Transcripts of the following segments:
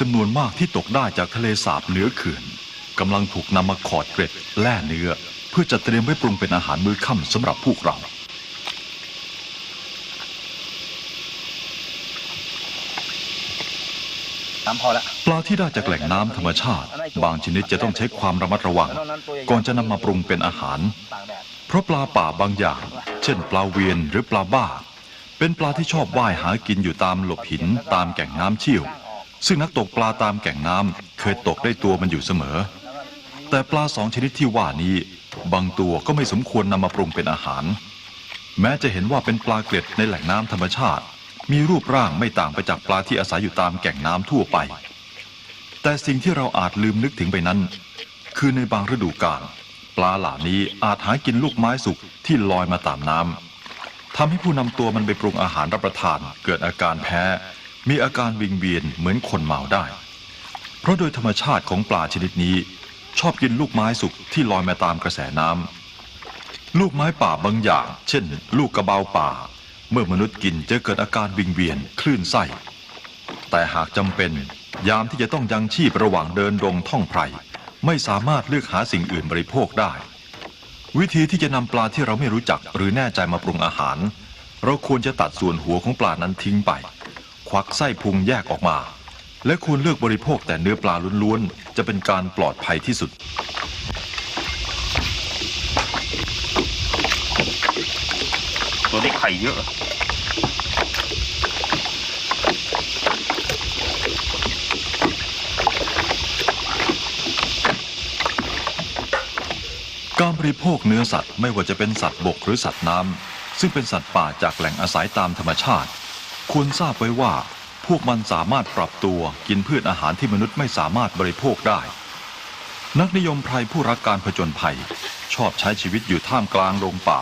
จำนวนมากที่ตกได้จากทะเลสาบเหนือเขื่อนกำลังถูกนำมาขอดเกร็ดแล่เนื้อ เพื่อจะเตรียมไว้ปรุงเป็นอาหารมื้อค่ำสำหรับพวกเราน้ำพอละปลาที่ได้จากแหล่งน้ำธรรมชาติ บางชนิดจะต้องใช้ความระมัดระวัง ก่อนจะนำมาปรุงเป็นอาหารตากแดดเพราะปลาป่าบางอย่าง เช่น ปลาเวียนหรือปลาบ้า เป็นปลาที่ชอบว่ายหากินอยู่ตามหลบหินตามแก่งน้ำเชี่ยว ซึ่งนักตกปลาตามแก่งน้ำเคยตกได้ตัวมันอยู่เสมอ แต่ปลาสองชนิดที่ว่านี้ บางตัวก็ไม่สมควรนำมาปรุงเป็นอาหาร แม้จะเห็นว่าเป็นปลาเกล็ดในแหล่งน้ำธรรมชาติ มีรูปร่างไม่ต่างไปจากปลาที่อาศัยอยู่ตามแก่งน้ำทั่วไป แต่สิ่งที่เราอาจลืมนึกถึงไปนั้น คือในบางฤดูกาลปลาเหล่านี้อาจหากินลูกไม้สุกที่ลอยมาตามน้ำทำให้ผู้นำตัวมันไปปรุงอาหารรับประทานเกิดอาการแพ้ มีอาการวิงเวียนเหมือนคนเมาได้ เพราะโดยธรรมชาติของปลาชนิดนี้ ชอบกินลูกไม้สุกที่ลอยมาตามกระแสน้ำลูกไม้ป่าบางอย่าง เช่น ลูกกระเบาป่า เมื่อมนุษย์กินจะเกิดอาการวิงเวียนคลื่นไส้ แต่หากจำเป็นยามที่จะต้องยังชีพระหว่างเดินดงท่องไพรไม่สามารถเลือกหาสิ่งอื่นบริโภคได้ วิธีที่จะนำปลาที่เราไม่รู้จักหรือแน่ใจมาปรุงอาหาร เราควรจะตัดส่วนหัวของปลานั้นทิ้งไป วักไส้พุงแยกออกมา และควรเลือกบริโภคแต่เนื้อปลาล้วนๆ จะเป็นการปลอดภัยที่สุด ตัวนี้ไข่เยอะ การบริโภคเนื้อสัตว์ไม่ว่าจะเป็นสัตว์บกหรือสัตว์น้ำซึ่งเป็นสัตว์ป่าจากแหล่งอาศัยตามธรรมชาติ ควรทราบไว้ว่า พวกมันสามารถปรับตัวกินพืชอาหารที่มนุษย์ไม่สามารถบริโภคได้ นักนิยมไพรผู้รักการผจญภัย ชอบใช้ชีวิตอยู่ท่ามกลางโรงป่า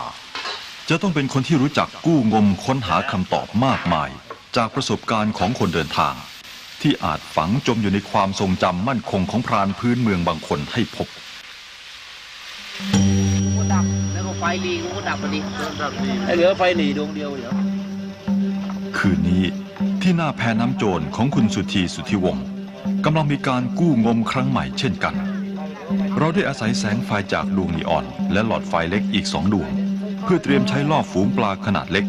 จะต้องเป็นคนที่รู้จักกู้งมค้นหาคำตอบมากมาย จากประสบการณ์ของคนเดินทาง ที่อาจฝังจมอยู่ในความทรงจำมั่นคงของพรานพื้นเมืองบางคนให้พบก็ดับแล้วก็ไฟลีก็ดับพอดีไอ้เหลือไฟหนีดวงเดียวเดี๋ยว คืนนี้ที่หน้าแพน้ำโจรของคุณสุธีสุธิวงศ์กำลังมีการกู้งมครั้งใหม่เช่นกัน เราได้อาศัยแสงไฟจากดวงนีออน และหลอดไฟเล็กอีกสองดวง เพื่อเตรียมใช้ล่อฝูงปลาขนาดเล็ก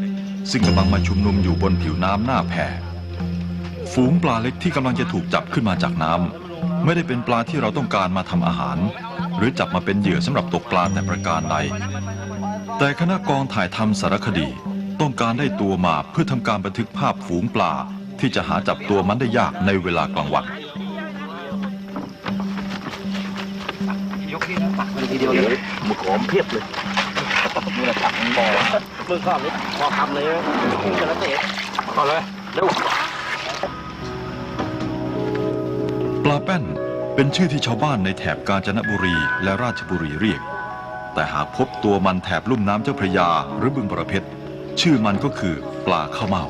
ซึ่งกำลังมาชุมนุมอยู่บนผิวน้ำหน้าแพ ฝูงปลาเล็กที่กำลังจะถูกจับขึ้นมาจากน้ำไม่ได้เป็นปลาที่เราต้องการมาทำอาหาร หรือจับมาเป็นเหยื่อสำหรับตกปลาแต่ประการใดแต่คณะกองถ่ายทำสารคดี ต้องการได้ตัวมาเพื่อทำการบันทึกภาพฝูงปลาที่จะหาจับตัวมันได้ยากในเวลากลางวัน ยกที่นะตักมันจะทีเดียวเลยมือขอมเพียบเลยมือละถังบ่อมือขอมนี่พอคำเลยกระเตะพอเลยเร็วปลาแป้นเป็นชื่อที่ชาวบ้านในแถบกาญจนบุรีและราชบุรีเรียก แต่หากพบตัวมันแถบลุ่มน้ำเจ้าพระยาหรือบึงบระเพชร ชื่อมันก็คือปลาข้าวเม่า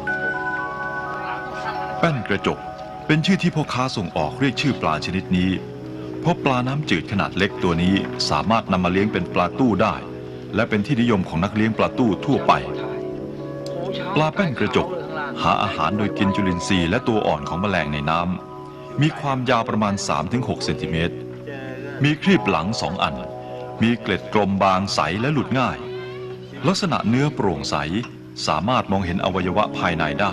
แป้นกระจกเป็นชื่อที่พ่อค้าส่งออกเรียกชื่อปลาชนิดนี้ เพราะปลาน้ำจืดขนาดเล็กตัวนี้สามารถนำมาเลี้ยงเป็นปลาตู้ได้ และเป็นที่นิยมของนักเลี้ยงปลาตู้ทั่วไป ปลาแป้นกระจก หาอาหารโดยกินจุลินทรีย์และตัวอ่อนของแมลงในน้ำมีความยาวประมาณ 3-6 เซนติเมตรมีครีบหลังสองอัน มีเกล็ดกลมบางใสและหลุดง่าย ลักษณะเนื้อโปร่งใส สามารถมองเห็นอวัยวะภายในได้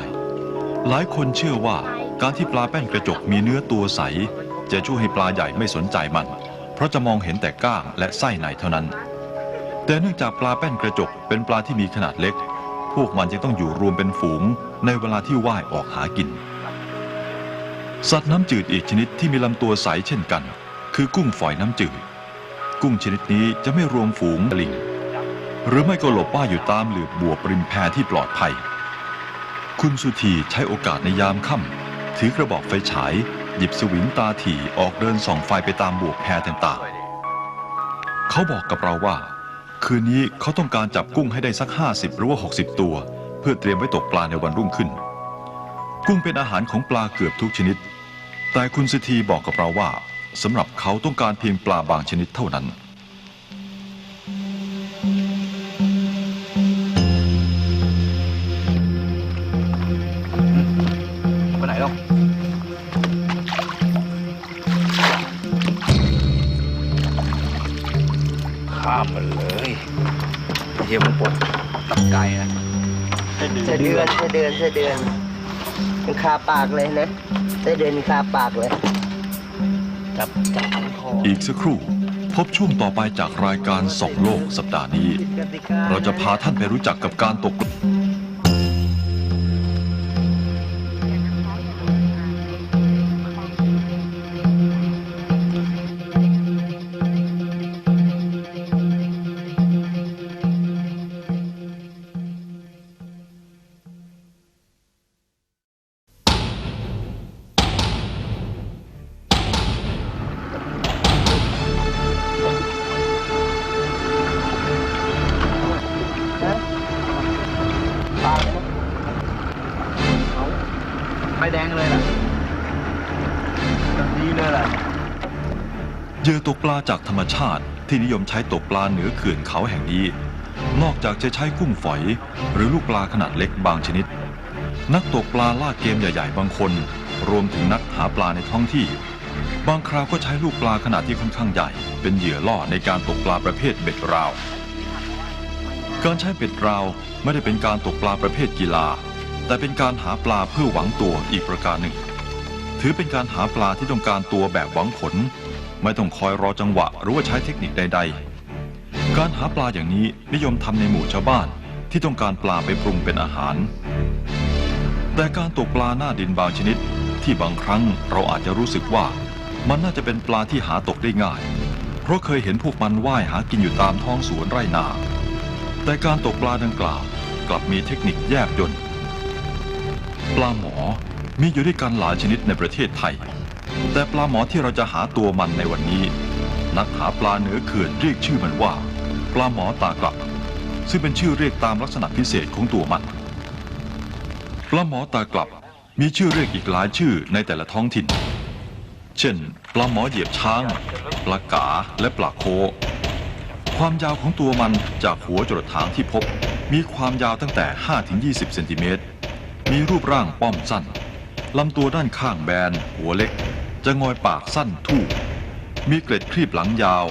หลายคนเชื่อว่าการที่ปลาแป้นกระจกมีเนื้อตัวใส จะช่วยให้ปลาใหญ่ไม่สนใจมัน เพราะจะมองเห็นแต่ก้างและไส้ในเท่านั้น แต่เนื่องจากปลาแป้นกระจกเป็นปลาที่มีขนาดเล็ก พวกมันจึงต้องอยู่รวมเป็นฝูงในเวลาที่ว่ายออกหากิน สัตว์น้ำจืดอีกชนิดที่มีลำตัวใสเช่นกัน คือกุ้งฝอยน้ำจืด กุ้งชนิดนี้จะไม่รวมฝูงลิง หรือไม่ก็หลบว่าอยู่ตามหลืบบัวบริมแพที่ปลอดภัย คุณสุธีใช้โอกาสในยามค่ำถือกระบอกไฟฉาย หยิบสวิงตาถี่ออกเดินส่องไฟไปตามบวกแพต่างๆ เขาบอกกับเราว่า คืนนี้เขาต้องการจับกุ้งให้ได้สัก 50 หรือว่า 60 ตัว เพื่อเตรียมไว้ตกปลาในวันรุ่งขึ้น กุ้งเป็นอาหารของปลาเกือบทุกชนิด แต่คุณสุธีบอกกับเราว่าสำหรับเขาต้องการเพียงปลาบางชนิดเท่านั้น เดือนไส้เดือนไส้เดือนมันคาปากเลยนะไส้เดือนคาปากเลย จับจับคออีกสักครู่ พบช่วงต่อไปจากรายการสองโลกสัปดาห์นี้ เราจะพาท่านไปรู้จักกับการตก ฟแดงเลยล่ะแบบนี้เลยล่ะเหยื่อตกปลาจากธรรมชาติที่นิยมใช้ตกปลาเหนือเขื่อนเขาแห่งนี้ นอกจากจะใช้กุ้งฝอย หรือลูกปลาขนาดเล็กบางชนิด นักตกปลาล่าเกมใหญ่ ๆ บางคน รวมถึงนักหาปลาในท้องที่ บางคราวก็ใช้ลูกปลาขนาดที่ค่อนข้างใหญ่ เป็นเหยื่อล่อในการตกปลาประเภทเบ็ดราว การใช้เบ็ดราวไม่ได้เป็นการตกปลาประเภทกีฬา แต่เป็นการหาปลาเพื่อหวังตัวอีกประการหนึ่ง ถือเป็นการหาปลาที่ต้องการตัวแบบหวังผล ไม่ต้องคอยรอจังหวะหรือว่าใช้เทคนิคใด ๆ การหาปลาอย่างนี้นิยมทำในหมู่ชาวบ้านที่ต้องการปลาไปปรุงเป็นอาหาร แต่การตกปลาหน้าดินบางชนิด ที่บางครั้งเราอาจจะรู้สึกว่า มันน่าจะเป็นปลาที่หาตกได้ง่าย เพราะเคยเห็นพวกมันว่ายหากินอยู่ตามท้องสวนไร่นา แต่การตกปลาดังกล่าวกลับมีเทคนิคแยบยล ปลาหมอมีอยู่ด้วยกันหลายชนิดในประเทศไทย แต่ปลาหมอที่เราจะหาตัวมันในวันนี้ นักหาปลาเหนือเขื่อนเรียกชื่อมันว่า ปลาหมอตากลับ ซึ่งเป็นชื่อเรียกตามลักษณะพิเศษของตัวมัน ปลาหมอตากลับมีชื่อเรียกอีกหลายชื่อในแต่ละท้องถิ่น เช่น ปลาหมอเหยียบช้าง ปลากาและปลาโค ความยาวของตัวมันจากหัวจรดหางที่พบ มีความยาวตั้งแต่ 5-20 เซนติเมตร มีรูปร่างป้อมสั้นลำตัวด้านข้างแบน หัวเล็ก จะงอยปากสั้นทู่มีเกล็ดครีบหลังยาว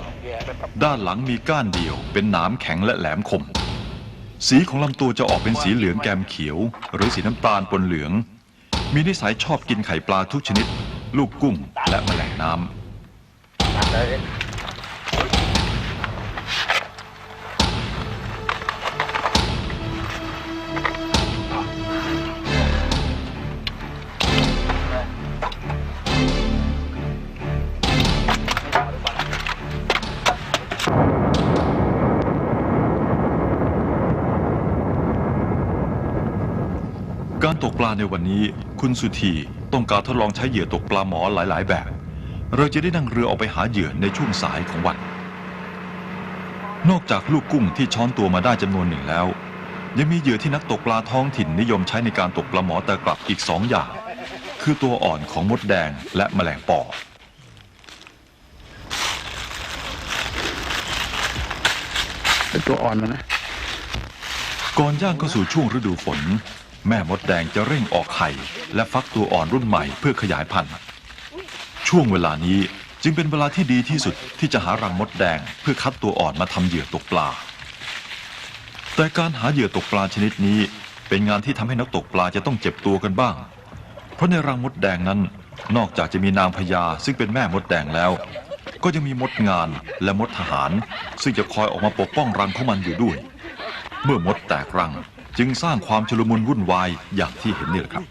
ด้านหลังมีก้านเดี่ยว เป็นหนามแข็งและแหลมคม สีของลำตัวจะออกเป็นสีเหลืองแกมเขียว หรือสีน้ำตาลปนเหลือง มีนิสัยชอบกินไข่ปลาทุกชนิด ลูกกุ้งและแมลงน้ำ การตกปลาในวันนี้ คุณสุธีต้องการทดลองใช้เหยื่อตกปลาหมอหลาย ๆ แบบ เราจะได้นั่งเรือออกไปหาเหยื่อในช่วงสายของวัน นอกจากลูกกุ้งที่ช้อนตัวมาได้จำนวนหนึ่งแล้ว ยังมีเหยื่อที่นักตกปลาท้องถิ่นนิยมใช้ในการตกปลาหมอตะกลับอีกสองอย่าง คือตัวอ่อนของมดแดงและแมลงปอเป็นตัวอ่อนมันนะก่อนย่างเข้าสู่ช่วงฤดูฝน แม่มดแดงจะเร่งออกไข่ และฟักตัวอ่อนรุ่นใหม่เพื่อขยายพันธุ์ ช่วงเวลานี้จึงเป็นเวลาที่ดีที่สุดที่จะหารังมดแดงเพื่อคัดตัวอ่อนมาทำเหยื่อตกปลา แต่การหาเหยื่อตกปลาชนิดนี้ เป็นงานที่ทำให้นักตกปลาจะต้องเจ็บตัวกันบ้าง เพราะในรังมดแดงนั้น นอกจากจะมีนางพญาซึ่งเป็นแม่มดแดงแล้ว ก็ยังมีมดงานและมดทหาร ซึ่งจะคอยออกมาปกป้องรังของมันอยู่ด้วย เมื่อมดแตกรัง จึงสร้างความชุลมุนวุ่นวายอย่างที่เห็นนี่แหละครับ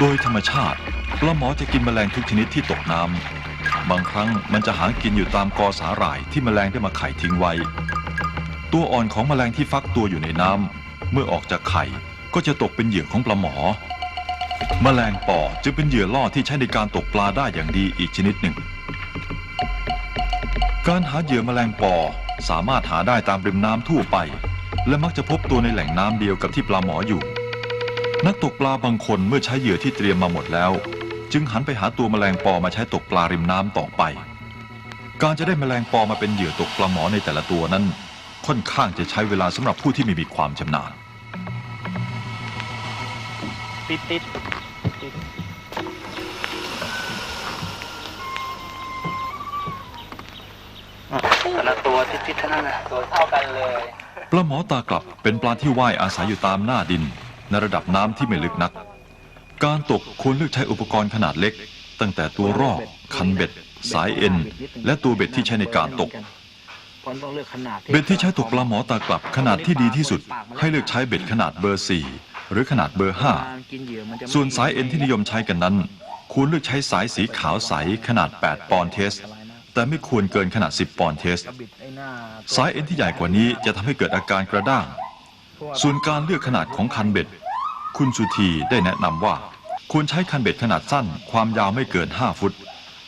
โดยธรรมชาติปลาหมอจะกินแมลงทุกชนิดที่ตกน้ำบางครั้งมันจะหากินอยู่ตามกอสาหร่ายที่แมลงได้มาไข่ทิ้งไว้ ตัวอ่อนของแมลงที่ฟักตัวอยู่ในน้ำเมื่อออกจากไข่ ก็จะตกเป็นเหยื่อของปลาหมอ แมลงปอจึงเป็นเหยื่อล่อที่ใช้ในการตกปลาได้อย่างดีอีกชนิดหนึ่ง การหาเหยื่อแมลงปอสามารถหาได้ตามริมน้ำทั่วไป และมักจะพบตัวในแหล่งน้ำเดียวกับที่ปลาหมออยู่ นักตกปลาบางคนเมื่อใช้เหยื่อที่เตรียมมาหมดแล้ว จึงหันไปหาตัวแมลงปอมาใช้ตกปลาริมน้ำต่อไป การจะได้แมลงปอมาเป็นเหยื่อตกปลาหมอในแต่ละตัวนั้น ค่อนข้างจะใช้เวลาสำหรับผู้ที่ไม่มีความชำนาญ ติดติดแต่ละตัวติดติดเท่านั้นนะตัวเท่ากันเลยปลาหมอตากลับเป็นปลาที่ว่ายอาศัยอยู่ตามหน้าดิน ในระดับน้ำที่ไม่ลึกนัก การตกควรเลือกใช้อุปกรณ์ขนาดเล็ก ตั้งแต่ตัวรอก คันเบ็ด สายเอ็น และตัวเบ็ดที่ใช้ในการตกเพราะต้องเลือกขนาดเบ็ดที่ใช้ตกปลาหมอตากลับขนาดที่ดีที่สุด ให้เลือกใช้เบ็ดขนาดเบอร์4 หรือขนาดเบอร์ 5 ส่วนสายเอ็นที่นิยมใช้กันนั้น ควรเลือกใช้สายสีขาวใสขนาด 8 ปอนด์เทส แต่ไม่ควรเกินขนาด 10 ปอนด์เทส สายเอ็นที่ใหญ่กว่านี้จะทำให้เกิดอาการกระด้าง ส่วนการเลือกขนาดของคันเบ็ด คุณสุธีได้แนะนำว่า ควรใช้คันเบ็ดขนาดสั้น ความยาวไม่เกิน 5 ฟุต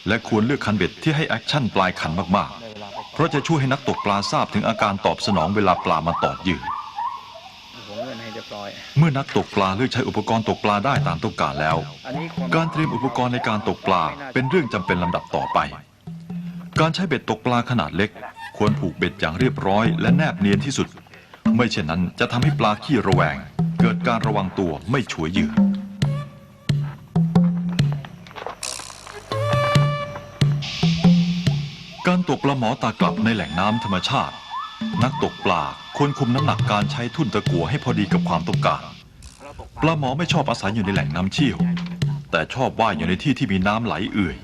และควรเลือกคันเบ็ดที่ให้แอคชั่นปลายคันมากๆ เพราะจะช่วยให้นักตกปลาทราบถึงอาการตอบสนองเวลาปลามาตอดเหยื่อ ผมเงินให้เรียบร้อย เมื่อนักตกปลาเลือกใช้อุปกรณ์ตกปลาได้ตามต้องการแล้ว การเตรียมอุปกรณ์ในการตกปลาเป็นเรื่องจำเป็นลำดับต่อไป การใช้เบ็ดตกปลาขนาดเล็ก ควรผูกเบ็ดอย่างเรียบร้อย และแนบเนียนที่สุด ไม่เช่นนั้นจะทำให้ปลาขี้ระแวง เกิดการระวังตัวไม่ฉวยเหยื่อการตกปลาหมอตากลับในแหล่งน้ำธรรมชาติ นักตกปลาควรคุมน้ำหนักการใช้ทุ่นตะกั่วให้พอดีกับความต้องการ ปลาหมอไม่ชอบอาศัยอยู่ในแหล่งน้ำเชี่ยว แต่ชอบว่ายอยู่ในที่ที่มีน้ำไหลเอื่อย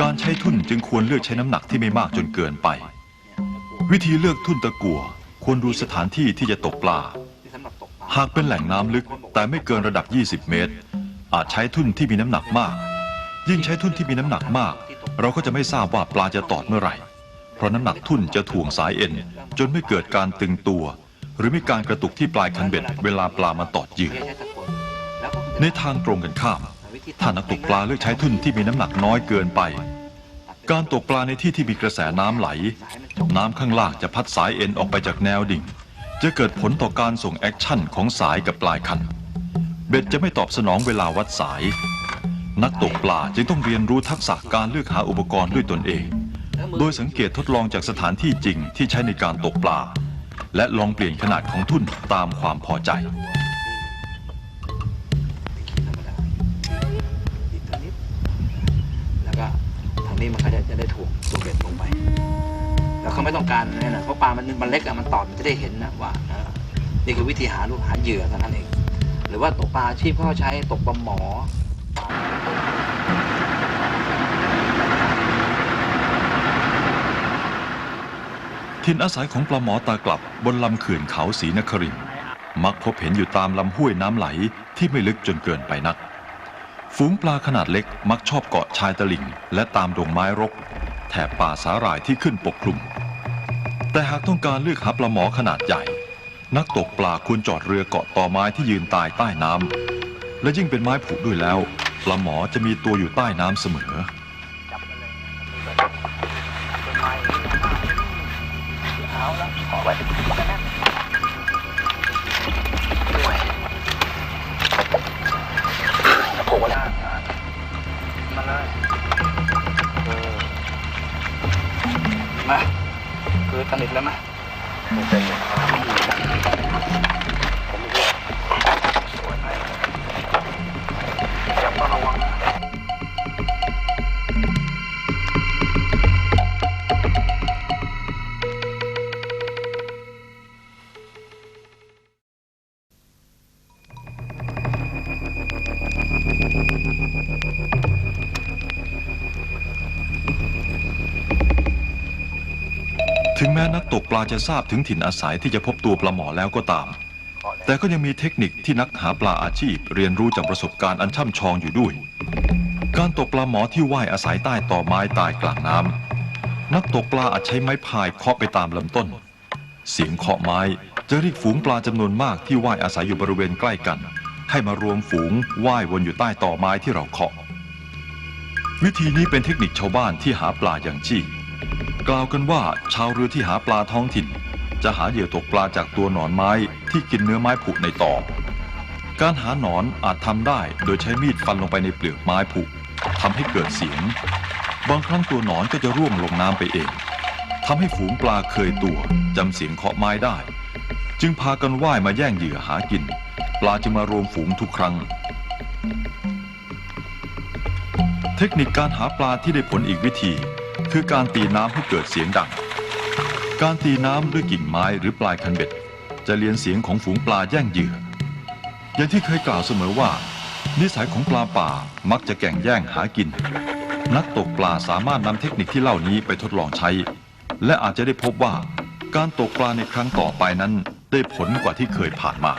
การใช้ทุ่นจึงควรเลือกใช้น้ำหนักที่ไม่มากจนเกินไป วิธีเลือกทุ่นตะกั่วควรดูสถานที่ที่จะตกปลาหรับตกปลาหากเป็นแหล่งน้ำลึกแต่ไม่เกินระดับ 20 เมตร อาจใช้ทุ่นที่มีน้ำหนักมาก ยิ่งใช้ทุ่นที่มีน้ำหนักมาก เราก็จะไม่ทราบว่าปลาจะตอดเมื่อไหร่ เพราะน้ำหนักทุ่นจะถ่วงสายเอ็น จนไม่เกิดการตึงตัว หรือมีการกระตุกที่ปลายคันเบ็ดเวลาปลามาตอดเหยื่อใช้ตะกั่วแล้วก็ในทางตรงกันข้าม ถ้านักตกปลาเลือกใช้ทุ่นที่มีน้ำหนักน้อยเกินไป การตกปลาในที่ที่มีกระแสน้ำไหล น้ำข้างล่างจะพัดสายเอ็นออกไปจากแนวดิ่ง จะเกิดผลต่อการส่งแอคชั่นของสายกับปลายคัน เบ็ดจะไม่ตอบสนองเวลาวัดสาย นักตกปลาจึงต้องเรียนรู้ทักษะการเลือกหาอุปกรณ์ด้วยตนเอง โดยสังเกตทดลองจากสถานที่จริงที่ใช้ในการตกปลา และลองเปลี่ยนขนาดของทุ่นตามความพอใจ แล้วก็ทางนี้มันก็จะได้ถ่วงตัวเบ็ดลงไป แล้วเขาไม่ต้องการเนี่ยนะเพราะปลามันมันเล็กอะมันตอดมันจะได้เห็นนะว่านี่คือวิธีหาลูกหาเหยื่อเท่านั้นเอง หรือว่าตกปลาอาชีพเขาใช้ตกปลาหมอ ถิ่นอาศัยของปลาหมอตากลับบนลำเขื่อนเขาศรีนครินทร์มักพบเห็นอยู่ตามลำห้วยน้ำไหลที่ไม่ลึกจนเกินไปนัก ฝูงปลาขนาดเล็กมักชอบเกาะชายตลิ่ง และตามดงไม้รก แถบป่าสาหร่ายที่ขึ้นปกคลุม แต่หากต้องการเลือกหาปลาหมอขนาดใหญ่ นักตกปลาควรจอดเรือเกาะตอไม้ที่ยืนตายใต้น้ำและยิ่งเป็นไม้ผุด้วยแล้วปลาหมอจะมีตัวอยู่ใต้น้ำเสมอ มาคือสนิทแล้วมาสาจะทราบถึงถิ่นอาศัยที่จะพบตัวปลาหมอแล้วก็ตาม แต่ก็ยังมีเทคนิคที่นักหาปลาอาชีพ เรียนรู้จากประสบการณ์อันช่ำชองอยู่ด้วย การตกปลาหมอที่ว่ายอาศัยใต้ต่อไม้ตายกลางน้ำนักตกปลาอาจใช้ไม้พายเคาะไปตามลำต้น เสียงเคาะไม้จะเรียกฝูงปลาจำนวนมากที่ว่ายอาศัยอยู่บริเวณใกล้กัน ให้มารวมฝูงว่ายวนอยู่ใต้ต่อไม้ที่เราเคาะ วิธีนี้เป็นเทคนิคชาวบ้านที่หาปลาอย่างชีพ กล่าวกันว่าชาวเรือที่หาปลาท้องถิ่น จะหาเหยื่อตกปลาจากตัวหนอนไม้ที่กินเนื้อไม้ผุในตอการหาหนอนอาจทำได้โดยใช้มีดฟันลงไปในเปลือกไม้ผุทำให้เกิดเสียง บางครั้งตัวหนอนก็จะร่วงลงน้ำไปเองทำให้ฝูงปลาเคยตัวจำเสียงเคาะไม้ได้ จึงพากันว่ายมาแย่งเหยื่อหากิน ปลาจึงมารวมฝูงทุกครั้ง เทคนิคการหาปลาที่ได้ผลอีกวิธี คือการตีน้ำให้เกิดเสียงดัง การตีน้ำด้วยกิ่งไม้หรือปลายคันเบ็ด จะเลียนเสียงของฝูงปลาแย่งเหยื่อ อย่างที่เคยกล่าวเสมอว่า นิสัยของปลาป่ามักจะแก่งแย่งหากิน นักตกปลาสามารถนำเทคนิคที่เล่านี้ไปทดลองใช้ และอาจจะได้พบว่า การตกปลาในครั้งต่อไปนั้นได้ผลกว่าที่เคยผ่านมา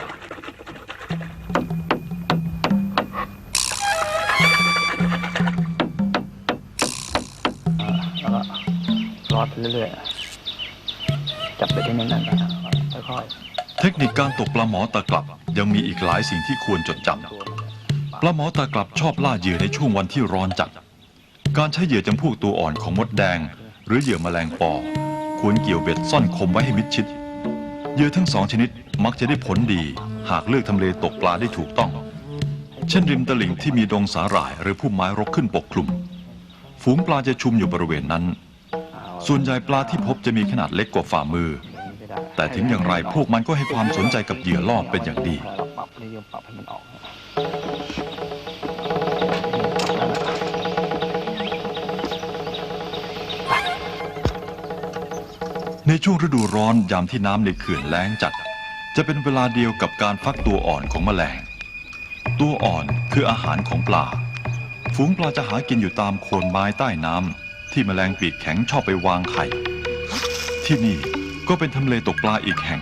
รอดเรื่อยๆ จับไปที่นั่นนั่นค่อยเทคนิคการตกปลาหมอตะกลับยังมีอีกหลายสิ่งที่ควรจดจำปลาหมอตากลับชอบล่าเหยื่อในช่วงวันที่ร้อนจัด การใช้เหยื่อจำพวกตัวอ่อนของมดแดง หรือเหยื่อแมลงปอ ควรเกี่ยวเบ็ดซ่อนคมไว้ให้มิดชิด เหยื่อทั้งสองชนิดมักจะได้ผลดี หากเลือกทำเลตกปลาได้ถูกต้อง เช่นริมตลิ่งที่มีดงสาหร่ายหรือพุ่มไม้รกขึ้นปกคลุม ฝูงปลาจะชุมอยู่บริเวณนั้น ส่วนใหญ่ปลาที่พบจะมีขนาดเล็กกว่าฝ่ามือ แต่ถึงอย่างไรพวกมันก็ให้ความสนใจกับเหยื่อล่อเป็นอย่างดี เราปรับนิยมปรับให้มันออกในช่วงฤดูร้อนยามที่น้ำในเขื่อนแล้งจัด จะเป็นเวลาเดียวกับการฟักตัวอ่อนของแมลง ตัวอ่อนคืออาหารของปลา ฝูงปลาจะหากินอยู่ตามโคนไม้ใต้น้ำ ที่แมลงปีกแข็งชอบไปวางไข่ ที่นี่ก็เป็นทำเลตกปลาอีกแห่ง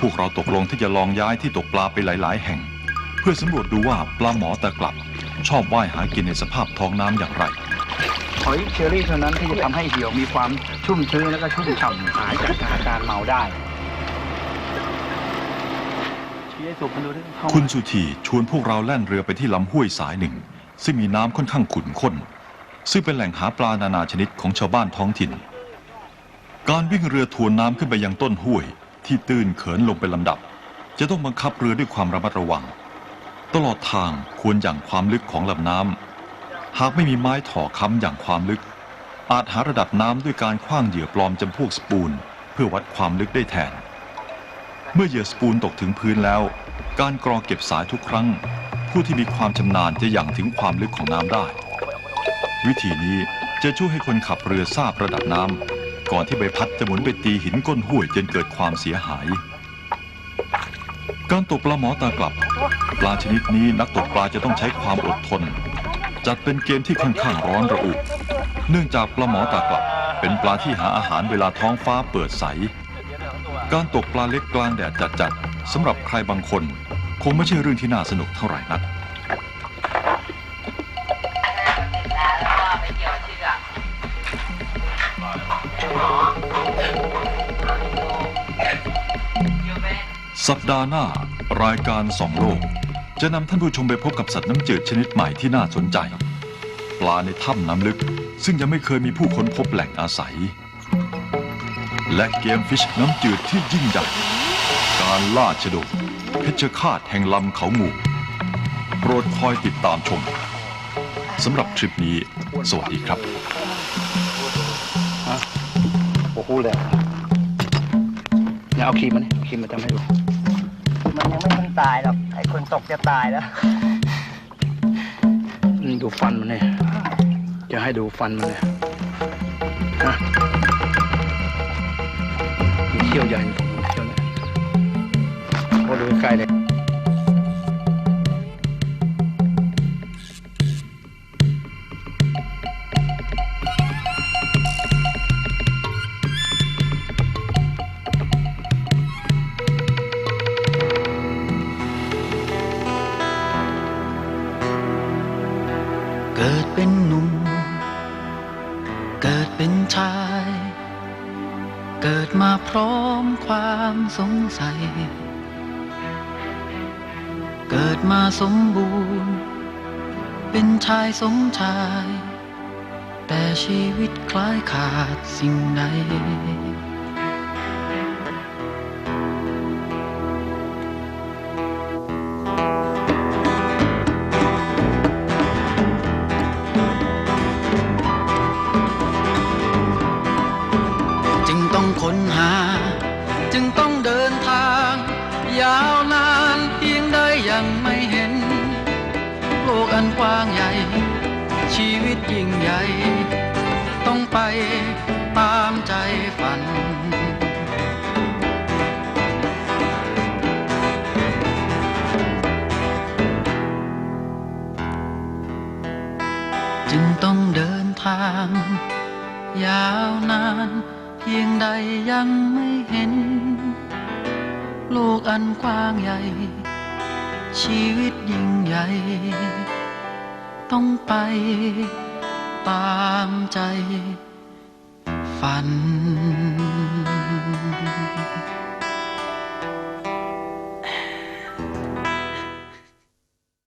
พวกเราตกลงที่จะลองย้ายที่ตกปลาไปหลาย ๆ แห่ง เพื่อสำรวจดูว่าปลาหมอตะกลับ ชอบว่ายหากินในสภาพท้องน้ำอย่างไรหอยเชอรี่เท่านั้นที่จะทำให้เหี่ยวมีความชุ่มชื้นแล้วก็ชุ่มฉ่ำหายจากอาการเมาได้ชี้ให้สุกมันดูดิเข้ามาคุณสุธีชวนพวกเราแล่นเรือไปที่ลำห้วยสายหนึ่ง ซึ่งมีน้ำค่อนข้างขุ่นข้น ซึ่งเป็นแหล่งหาปลานานาชนิดของชาวบ้านท้องถิ่น การวิ่งเรือทวนน้ำขึ้นไปยังต้นห้วย ที่ตื้นเขินลงเป็นลำดับ จะต้องบังคับเรือด้วยความระมัดระวัง ตลอดทางควรอย่างความลึกของลำน้ำหากไม่มีไม้ถ่อค้ำอย่างความลึก อาจหาระดับน้ำด้วยการคว้างเหยื่อปลอมจำพวกสปูน เพื่อวัดความลึกได้แทน เมื่อเหยื่อสปูนตกถึงพื้นแล้ว การกรอเก็บสายทุกครั้ง ผู้ที่มีความชำนาญจะอย่างถึงความลึกของน้ำได้ วิธีนี้จะช่วยให้คนขับเรือทราบระดับน้ำก่อนที่ใบพัดจะหมุนไปตีหินก้นห้วยจนเกิดความเสียหาย การตกปลาหมอตากลับ ปลาชนิดนี้นักตกปลาจะต้องใช้ความอดทน จัดเป็นเกมที่ค่อนข้างร้อนระอุ เนื่องจากปลาหมอตากลับ เป็นปลาที่หาอาหารเวลาท้องฟ้าเปิดใส การตกปลาเล็กกลางแดดจัดๆสำหรับใครบางคน คงไม่ใช่เรื่องที่น่าสนุกเท่าไหร่นัก สัปดาห์หน้ารายการสองโลก จะนำท่านผู้ชมไปพบกับสัตว์น้ำจืดชนิดใหม่ที่น่าสนใจ ปลาในถ้ำน้ำลึก ซึ่งยังไม่เคยมีผู้ค้นพบแหล่งอาศัย และเกมฟิชน้ำจืดที่ยิ่งใหญ่ การล่าชะโดเพชฌฆาตแห่งลำเขาหมู่โปรดคอยติดตามชมสำหรับทริปนี้ สวัสดีครับโอ้โหเลยเนี่ยเอาครีมมาเนี่ยครีมมาทำให้ดู มันยังไม่ทันตายหรอก ไอ้คนตกจะตายแล้ว นี่ดูฟันมันเนี่ยจะให้ดูฟันมันเนี่ยฮะมีเขี้ยวใหญ่เขี้ยวเนี่ยพอดูใกล้เลย เกิดเป็นชาย เกิดมาพร้อมความสงสัย เกิดมาสมบูรณ์ เป็นชายสมชาย แต่ชีวิตคล้ายขาดสิ่งใด ชีวิตยิ่งใหญ่ ต้องไปตามใจฝัน จึงต้องเดินทาง ยาวนานเพียงใดยังไม่เห็น โลกอันกว้างใหญ่ ชีวิตยิ่งใหญ่ ต้องไป ตามใจ ฝัน